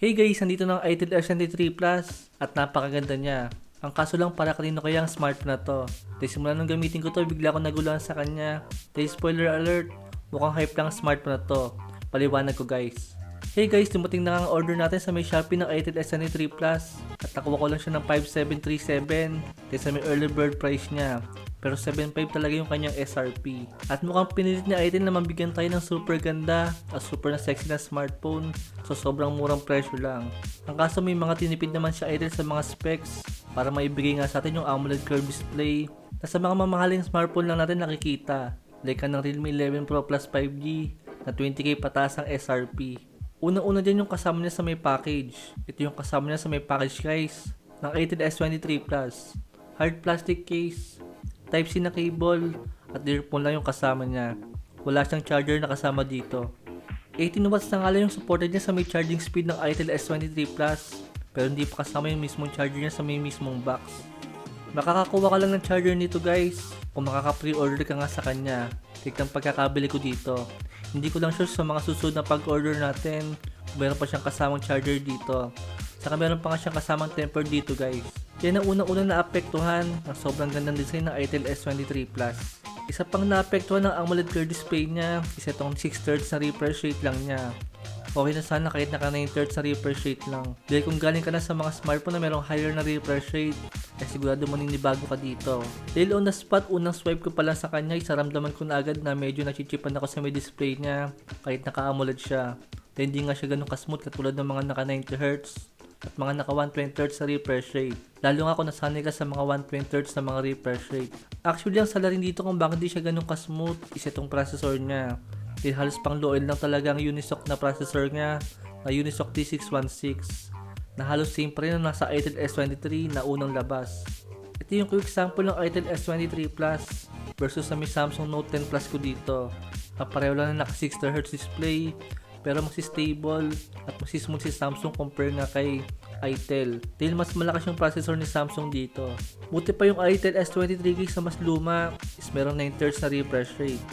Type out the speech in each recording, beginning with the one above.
Hey guys, nandito ng Itel S23 Plus at napakaganda niya. Ang kaso lang para kanino kaya ang smartphone na to. Dahil simula nung gamitin ko to, bigla ako nagulan sa kanya. Dahil spoiler alert, mukhang hype lang ang smartphone na to. Paliwanag ko guys. Hey guys, dumating na ang order natin sa may Shopee ng Itel S23 Plus. At nakuha ko lang siya ng 5737 dahil sa may early bird price niya. Pero 7.5 talaga yung kanyang SRP. At mukhang pinilit ni Itel na mabigyan tayo ng super ganda at super na sexy na smartphone so sobrang murang presyo lang. Ang kaso may mga tinipid naman siya Itel sa mga specs para maibigay nga sa atin yung AMOLED curved display na sa mga mamahaling smartphone lang natin nakikita. Like ng Realme 11 Pro Plus 5G na 20k pataas ang SRP. Unang-una dyan yung kasama niya sa may package. Ito yung kasama niya sa may package guys ng Itel S23 Plus. Hard plastic case, Type-C na cable at earphone lang yung kasama niya. Wala siyang charger na kasama dito. 18 watts na nga lang yung supported niya sa may charging speed ng Itel S23 Plus pero hindi pa kasama yung mismong charger niya sa may mismong box. Makakakuha ka lang ng charger nito guys kung makaka-pre-order ka nga sa kanya. Ng pagkakabili ko dito. Hindi ko lang sure sa mga susunod na pag-order natin meron pa siyang kasamang charger dito. Saka meron pa nga siyang kasamang temper dito guys. Yan ang unang-unang naapektuhan ng sobrang gandang design ng Itel S23 Plus. Isa pang naapektuhan ng AMOLED curved display niya is itong 6 thirds na refresh rate lang niya. Okay na sana kahit naka 9 thirds na refresh rate lang. Dahil kung galing ka na sa mga smartphone na merong higher na refresh rate, ay sigurado maninibago ka dito. Dahil on the spot, unang swipe ko pa lang sa kanya, isaramdaman ko na agad na medyo nachichipan ako sa may display niya kahit naka-AMOLED siya. Dahil hindi nga siya ganun kasmooth katulad ng mga naka 90Hz at mga naka 120Hz sa refresh rate. Lalo nga kung nasanay ka sa mga 120Hz na mga refresh rate. Actually, ang sala rin dito kung bakit di siya ganun ka-smooth is itong processor niya. Dahil halos pang low lang talaga ang Unisoc na processor niya na Unisoc T616 na halos same pa rin ang nasa Itel S23 na unang labas. Ito yung quick sample ng Itel S23 Plus versus sa may Samsung Note 10 Plus ko dito. Na pareho lang na naka 60Hz display pero mas stable at mas smooth si Samsung compare nga kay Itel. Dahil mas malakas yung processor ni Samsung dito. Buti pa yung Itel S23 gigs na mas luma is meron 9 Hz na refresh rate.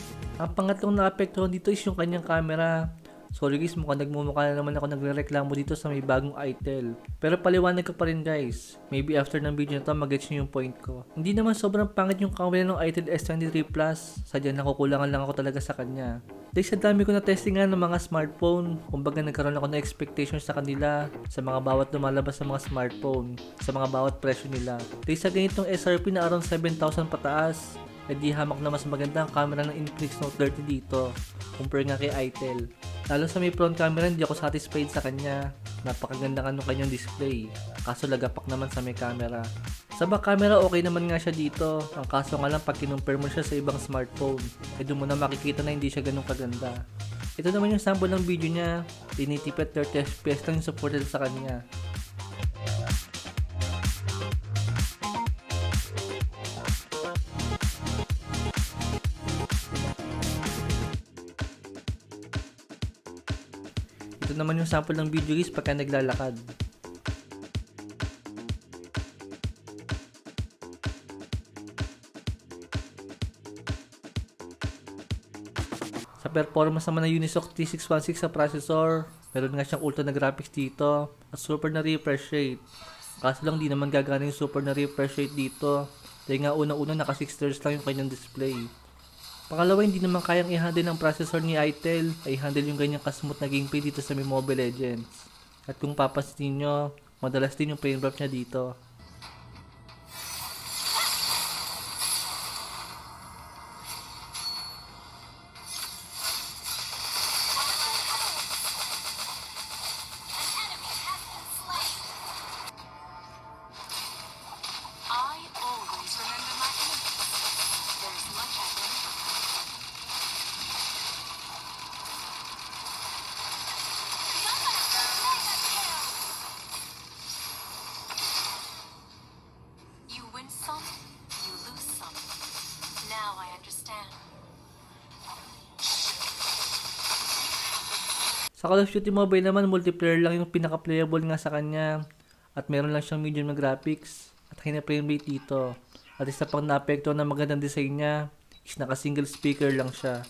Ang pangatlong naapektuhan dito is yung kanyang camera. Sorry guys, mukhang nagmumukha na naman ako nagre-reklamo dito sa may bagong Itel. Pero paliwanag ko pa rin guys. Maybe after ng video na to, mag-gets nyo yung point ko. Hindi naman sobrang pangit yung camera ng Itel S23 Plus. Sadya nakukulangan lang ako talaga sa kanya. Dahil sa dami ko na testingan ng mga smartphone, kumbaga nagkaroon ako ng expectations sa kanila sa mga bawat lumalabas sa mga smartphone, sa mga bawat presyo nila. Dahil sa ganitong SRP na around 7,000 pataas, edi hamak na mas maganda ang camera ng Infinix Note 30 dito compare nga kay Itel. Lalo sa may front camera, hindi ako satisfied sa kanya. Napakaganda nga nung kanyang display. Kaso lagapak naman sa may camera. Sa back camera, okay naman nga siya dito. Ang kaso nga lang, pag kinumpare mo siya sa ibang smartphone, eh doon mo na makikita na hindi siya ganun kaganda. Ito naman yung sample ng video niya. Tinitipid 30 FPS lang yung supported sa kanya. Naman yung sample ng video guys pagka naglalakad. Sa performance naman ng Unisoc T616 sa processor, meron nga siyang ultra na graphics dito at super na refresh rate. Kaso lang di naman gagana yung super na refresh rate dito dahil nga unang-una naka 6 Hz lang yung kanyang display. Pangalawa, hindi naman kayang i-handle ng processor ni Itel ay handle yung ganyang kasmooth na gameplay dito sa may Mobile Legends. At kung papansin nyo, madalas din yung frame drop niya dito. Sa Call of Duty Mobile naman, multiplayer lang yung pinaka-playable nga sa kanya. At meron lang siyang medium na graphics at high na frame rate dito. At isa pang naapekto na magandang design niya is naka single speaker lang siya.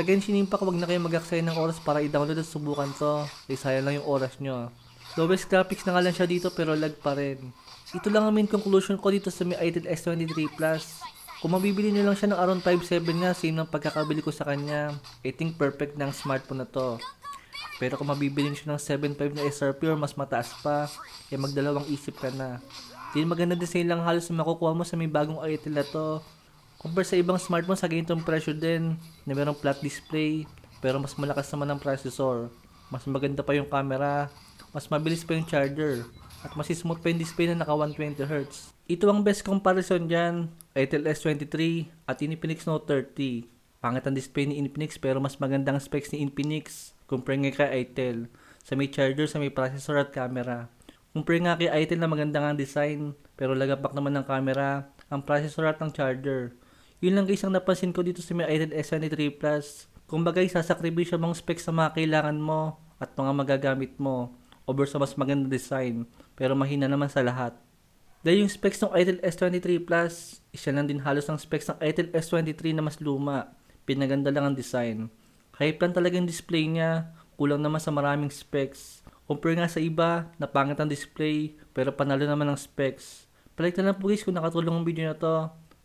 Sa Genshin Impact, wag na kayo mag-aksaya ng oras para i-download at subukan to. Eh, sayang lang yung oras nyo. Lowest graphics na nga lang siya dito pero lag pa rin. Ito lang ang main conclusion ko dito sa Mi Idol S23 Plus. Kung mabibili nyo lang siya ng around 5.7 nga, same ng pagkakabili ko sa kanya. I think perfect ng smartphone na to. Pero kung mabibili nyo siya ng 7.5 na SRP or mas mataas pa, eh magdalawang isip ka na. Din maganda design lang halos na makukuha mo sa may bagong Itel na to. Compare sa ibang smartphone sa ganitong presyo din, na merong flat display, pero mas malakas naman ang processor. Mas maganda pa yung camera, mas mabilis pa yung charger, at mas smooth pa yung display na naka 120Hz. Ito ang best comparison dyan, Itel S23 at Infinix Note 30. Pangit ang display ni Infinix pero mas magandang specs ni Infinix compare nga kay Itel sa may charger, sa may processor at camera. Compare nga kay Itel na maganda ang design pero lagapak naman ng camera, ang processor at ang charger. Yun lang guys ang napansin ko dito sa may Itel S23 Plus. Kung bagay sasakribisyo mong specs sa mga kailangan mo at mga magagamit mo over sa mas maganda design pero mahina naman sa lahat. Dahil yung specs ng Itel S23 Plus, isa lang din halos ang specs ng Itel S23 na mas luma. Pinaganda lang ang design. Hype lang talaga yung display niya, kulang naman sa maraming specs. Compare nga sa iba, na pangit ang display, pero panalo naman ang specs. Palit na lang po guys kung nakatulong ang video na to.